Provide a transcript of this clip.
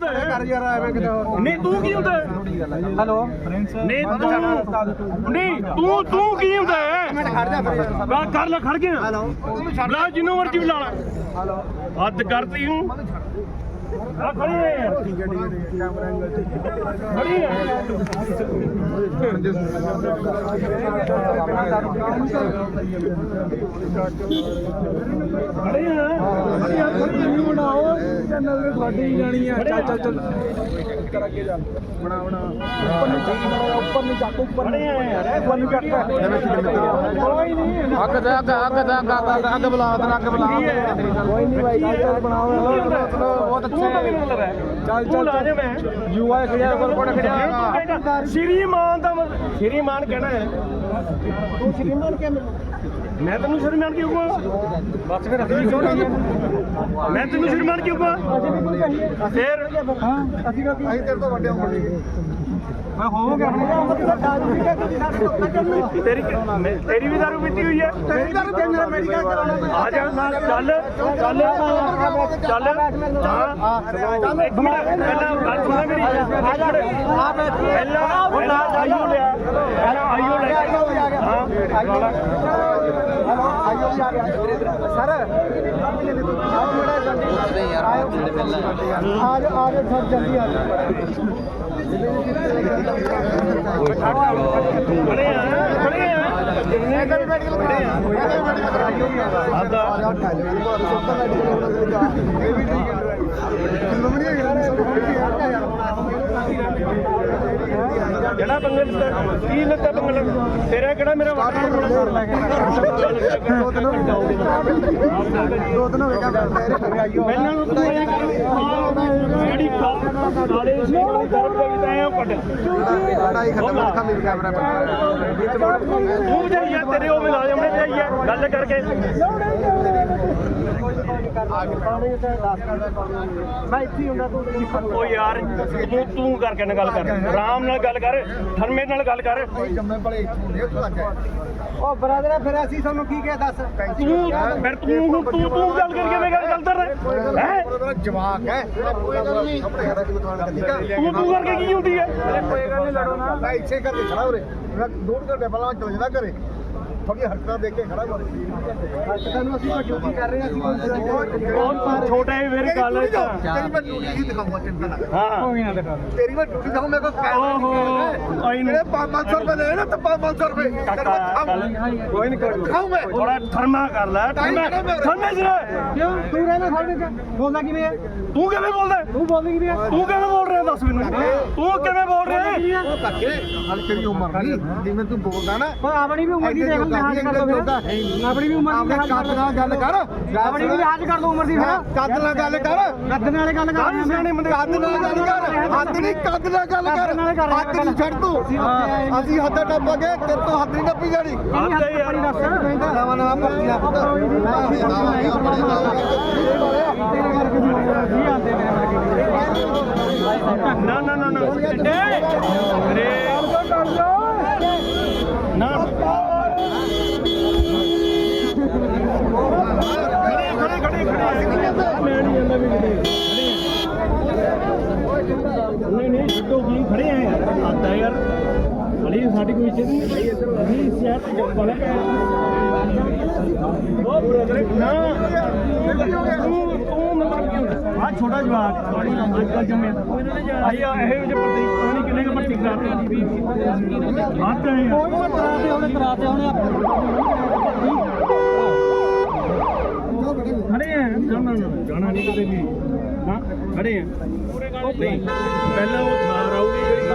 ਹੁੰਦਾ ਹੈ? ਕਰ ਯਾਰ ਐਵੇਂ ਕਿਤੇ ਨਹੀਂ ਤੂੰ ਕੀ ਹੁੰਦਾ ਹੈ? ਹੈਲੋ? ਨਹੀਂ ਤੂੰ ਨਹੀਂ ਤੂੰ ਤੂੰ ਕੀ ਹੁੰਦਾ ਹੈ? ਖੜ ਜਾ ਫਿਰ ਬਾ ਕਰ ਲੈ ਖੜ ਗਿਆ। ਹੈਲੋ? ਬਲਾ ਜਿੰਨੂੰ ਮਰਜ਼ੀ ਬੁਲਾ ਲੈ। ਹੈਲੋ? ਹੱਦ ਕਰਤੀ ਹੂੰ। ਆ ਖੜੀ ਹੈ। ਠੀਕ ਹੈ। ਠੀਕ ਹੈ ਕੈਮਰਾ ਐਂਗਲ ਖੜੀ ਹੈ। ਖੜੀ ਤੇ ਤੁਹਾਡੀ ਹੀ ਜਾਣੀ ਆ। ਚੱਲ ਚੱਲ ਚੱਲ। ਕਰ ਅੱਗੇ ਜਾ ਬਣਾ ਬਣਾ। ਉੱਪਰ ਨੂੰ ਚੱਕ ਉੱਪਰ ਨੂੰ ਚੱਕ ਉੱਪਰ ਯਾਰ ਉੱਪਰ ਨੂੰ ਚੱਕ। ਕੋਈ ਨਹੀਂ। ਅੱਗ ਦਾ ਅੱਗ ਅੱਗ ਦਾ ਅੱਗ ਅੱਗ ਬੁਲਾ ਦੇ ਅੱਗ ਬੁਲਾ। ਕੋਈ ਨਹੀਂ ਭਾਈ ਚੱਲ ਬਣਾਓ ਬਹੁਤ ਅੱਛੇ। ਚੱਲ ਚੱਲ ਲਾ ਦੇ ਮੈਂ। ਯੂ ਆਈ ਖੜਿਆ ਕੋਲ ਕੋਲ ਖੜਿਆ। ਸ਼੍ਰੀਮਾਨ ਦਾ ਮਤਲਬ- ਸ਼੍ਰੀਮਾਨ ਕਹਿਣਾ ਹੈ। ਤੂੰ ਸ਼੍ਰੀਮਾਨ ਕੇ ਮੈਂ ਤੈਨੂੰ ਸ਼੍ਰੀਮਾਨ ਕਿਉਂ ਕਹਾਂ? ਬਸ ਫਿਰ ਅਸੀਂ ਵੀ ਮੈਂ ਤੈਨੂੰ ਸ਼੍ਰੀਮਾਨ ਕਿਉਂ ਕਹਾਂ? ਅਸੀਂ ਵੀ ਕੋਈ ਕਹੀਏ? ਫੇਰ? ਹਾਂ ਅਸੀਂ ਕਾ ਅਸੀਂ ਤੇਰੇ ਤੋਂ ਵੱਡੇ ਹੋਵਾਂਗੇ ਮੈਂ ਹੋਵਾਂਗੇ ਤੇਰੀ ਮੈਂ- ਤੇਰੀ ਵੀ ਦਾਰੂ ਪੀਤੀ ਹੋਈ ਹੈ। ਤੇਰੀ ਦਰ ਤੇ ਮੇਰਾ ਮੈਡੀਕਲ ਕਰਾਉਣਾ ਆ ਜਾ ਨਾਲ ਚੱਲ ਚੱਲ। ਚੱਲ ਹਾਂ। ਇੱਕ ਮਿੰਟ ਪਹਿਲਾਂ ਗੱਲ ਸੁਣਾ ਮੇਰੀ। ਆ ਜਾ। ਪਹਿਲਾਂ ਪਹਿਲਾਂ ਆਈਓ ਲਿਆ ਪਹਿਲਾਂ ਆਈਓ ਲੈ ਕੇ ਹਾਂ ਸਰ ਆ ਜਾ ਆ ਜਾ ਸਰ ਜਲਦੀ ਆ ਖੜੇ ਆ ਖੜੇ ਆ ਜਿੰਨੇ ਕਰ ਖੜੇ ਆ ਆਦਾ ਜਿਹੜਾ ਬੰਗਲ ਕੀ ਲੱਤਾ ਬੰਗਲ ਤੇਰਾ ਕਿਹੜਾ ਮੇਰਾ ਵਾਟਰ ਦੋ ਦਿਨ ਹੋ ਗਏ ਪਹਿਲਾਂ ਨੂੰ ਤੂੰ ਕਰ। ਜਿਹੜੀ ਕਾਲੇ ਸੀ ਉਹ ਦਰਦ ਦੇ ਵਿੱਚ ਆਇਆ ਕੱਢ। ਲੜਾਈ ਖਤਮ ਰੱਖਾ ਮੇਰੀ ਕੈਮਰਾ ਤੂੰ ਜਾਈਏ ਤੇਰੇ ਉਹ ਮੁਲਾਜ਼ਮ ਨੇ ਜਾਈਏ ਗੱਲ ਕਰਕੇ। ਮੈਂ ਇੱਥੇ ਹੁੰਦਾ ਤੂੰ ਉਹ ਯਾਰ ਤੂੰ ਤੂੰ ਕਰਕੇ ਨਾ ਗੱਲ ਕਰ। ਆਰਾਮ ਨਾਲ ਗੱਲ ਕਰ ਥਰਮੇ ਨਾਲ ਗੱਲ ਕਰ। ਜੰਮੇ ਭਲੇ ਇੱਥੋਂ ਦੇ ਉੱਥੋਂ ਲੱਗ ਉਹ ਬਰਾਦਰ ਫਿਰ ਅਸੀਂ ਤੁਹਾਨੂੰ ਕੀ ਕਹਿ ਦੱਸ? ਤੂੰ ਫਿਰ ਤੂੰ ਹੁਣ ਤੂੰ ਤੂੰ ਗੱਲ ਕਰਕੇ ਮੈਂ ਗੱਲ ਕਰ ਰਿਹਾ। ਹੈ? ਜਵਾਕ ਹੈ ਕੋਈ ਗੱਲ ਨਹੀਂ ਆਪਣੇ ਘਰਾਂ ਦੀ ਦੁਕਾਨ ਹੈ ਤੂੰ ਤੂੰ ਕਰਕੇ ਕੀ ਹੁੰਦੀ ਹੈ? ਕੋਈ ਗੱਲ ਨਹੀਂ ਲੜੋ ਨਾ। ਮੈਂ ਇੱਥੇ ਕਰਕੇ ਖੜਾ ਉਰੇ। ਮੈਂ ਦੋ ਘੰਟੇ ਪਹਿਲਾਂ ਚਲ ਜਾਂਦਾ ਘਰੇ। ਥੋੜੀ ਹਰਕਤਾਂ ਦੇਖ ਕੇ ਖੜਾ ਕਰ ਹਰਕਤਾਂ ਨੂੰ ਅਸੀਂ ਡਿਊਟੀ ਕਰ ਰਹੇ ਹਾਂ ਅਸੀਂ? ਕੋਈ ਉਹ ਤੂੰ ਛੋਟਾ ਹੈ ਮੇਰੀ ਗੱਲ ਹੈ ਤਾਂ ਤੇਰੀ ਮੈਂ ਡਿਊਟੀ ਹੀ ਦਿਖਾਉਂਗਾ ਚਿੰਤਾ ਨਾ ਕਰ ਹਾਂ। ਕੋਈ ਨਾ ਦਿਖਾ ਤੇਰੀ ਮੈਂ ਡਿਊਟੀ ਦਿਖਾਉਂ ਮੇਰੇ ਕੋਲ ਓਹੋ ਆਈ ਮੇਰੇ ਨਹੀਂ। 500 ਰੁਪਏ ਦੇ ਨਾ ਤਾਂ 500 ਰੁਪਏ। ਤੇਰੇ ਕੋਲ ਕੋਈ ਨਹੀਂ ਕੋਈ ਦਿਖਾਉਂ ਮੈਂ। ਥੋੜਾ ਥਰਮਾ ਕਰ ਲੈ ਥਰਮਾ ਥਰਮੇ ਜਰਾ ਕਿਉਂ? ਤੂੰ ਰਹਿਣਾ ਸਾਡੇ ਤੇ ਬੋਲਦਾ ਕਿਵੇਂ ਹੈ? ਤੂੰ ਕਿਵੇਂ ਬੋਲਦਾ? ਤੂੰ ਬੋਲਦੀ ਕਿਵੇਂ ਤੂੰ ਕਿਵੇਂ ਬੋਲ ਰਿਹਾ? ਦੱਸ ਮੈਨੂੰ। ਤੂੰ ਕਿਵੇਂ ਹੈ? ਉਹ ਧੱਕੇ ਹਲ ਤੇਰੀ ਉਮਰ ਨਹੀਂ ਜਿਵੇਂ ਤੂੰ ਬੋਲਦਾ ਨਾ। ਪਰ ਆਪਣੀ ਵੀ ਉਮਰ ਦੀ ਦੇਖ ਲਿਹਾਜ਼ ਕਰ ਲਓ ਫਿਰ। ਆਪਣੀ ਵੀ ਉਮਰ ਦੀ ਕੱਦ ਨਾਲ ਗੱਲ ਕਰ। ਆਪਣੀ ਵੀ ਲਿਹਾਜ਼ ਕਰ ਲਓ ਉਮਰ ਦੀ ਫਿਰ। ਕੱਦ ਨਾਲ ਗੱਲ ਕਰ। ਕੱਦ ਨਾਲ ਗੱਲ ਕਰ ਸਿਆਣੇ ਬੰਦੇ ਕੱਦ ਨਾਲ ਗੱਲ ਕਰ। ਹੱਦ ਨਹੀਂ ਕੱਦ ਨਾਲ ਗੱਲ ਕਰ। ਹੱਦ ਨਹੀਂ ਛੱਡ ਤੂੰ। ਅਸੀਂ ਹੱਦ ਟੱਪਾਂਗੇ ਤੇਰੇ ਤੋਂ ਹੱਦ ਨਹੀਂ ਟੱਪੀ ਜਾਣੀ। ਹੱਦ ਹੈ ਯਾਰ ਨਵਾਂ ਨਵਾਂ ਭਰਤੀਆਂ ਨਾ ਨਾ ਨਾ ਨਾ। ਏ ਅਰੇ। ਨਾ। ਖੜੇ ਖੜੇ ਖੜੇ ਮੈਂ ਨਹੀਂ ਜਾਂਦਾ ਵੀ ਨਹੀਂ ਨਹੀਂ ਛੱਡੋ ਕੀ ਖੜੇ ਆ ਆਤਾ ਯਾਰ। ਖੜੀ ਸਾਡੀ ਕੋਈ ਇੱਜ਼ਤ ਨਹੀਂ। ਅਸੀਂ ਸ਼ਹਿਰ ਤੇ ਜੰਪਲ ਹੈ ਉਹ ਬ੍ਰਦਰ ਨਾ। ਆ ਛੋਟਾ ਜਵਾਕ ਅੱਜ ਕੱਲ ਜੰਮੇ ਆਈ ਆ ਇਹ ਵਿੱਚ ਪਰਦੀ ਨਹੀਂ ਕਿੰਨੇ ਕੁ ਭਰਤੀ ਕਰ ਰਹੇ ਆ। ਤੇ ਕਰਾਤੇ ਉਹਨੇ ਕਰਾਤੇ ਉਹਨੇ ਖੜੇ ਆ ਜਾਣਾ ਜਾਣਾ ਨਹੀਂ ਕਿਤੇ ਵੀ। ਹਾਂ ਖੜੇ ਆ। ਨਹੀਂ ਪਹਿਲਾਂ ਉਹ ਥਾਰ ਆਉਗੀ ਜਿਹੜੀ